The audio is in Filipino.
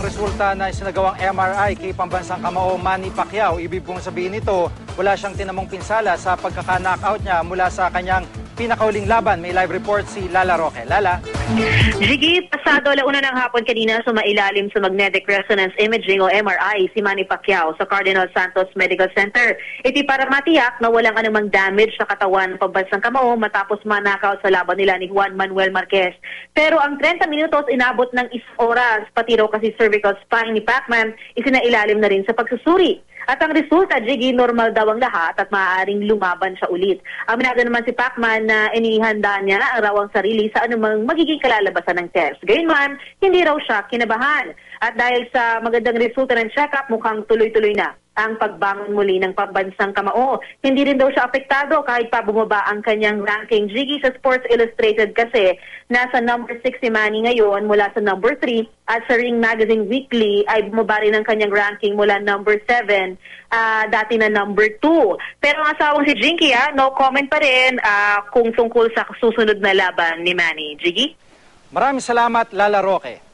ang resulta na sinagawang MRI kay pambansang kamao Manny Pacquiao. Ibig pong sabihin nito, wala siyang tinamong pinsala sa pagkaka-knockout niya mula sa kanyang pinakauling laban. May live report si Lala Roque. Lala? Jiggy, pasado alauna ng hapon kanina sumailalim sa Magnetic Resonance Imaging o MRI si Manny Pacquiao sa Cardinal Santos Medical Center. Iti para matiyak na walang anumang damage sa katawan ng kamao matapos manakaw sa laban nila ni Juan Manuel Marquez. Pero ang 30 minutos inabot ng isang oras, pati raw kasi cervical spine ni Pacman, isinailalim na rin sa pagsusuri. At ang resulta, Jiggy, normal daw ang lahat at maaaring lumaban siya ulit. Aminado naman si Pacman na inihanda niya ang raw ang sarili sa anumang magiging kalalabasan ng test. Gayunman, hindi raw siya kinabahan. At dahil sa magandang resulta ng check-up, mukhang tuloy-tuloy na ang pagbangon muli ng pambansang kamao. Hindi rin daw siya apektado kahit pa bumaba ang kanyang ranking. Jiggy sa Sports Illustrated kasi nasa number 6 si Manny ngayon mula sa number 3 at sa Ring Magazine Weekly ay bumaba rin ang kanyang ranking mula number 7 ah, dati na number 2. Pero ang asawang si Jinky, ah, no comment pa rin ah, kung tungkol sa susunod na laban ni Manny. Jiggy? Maraming salamat, Lala Roque.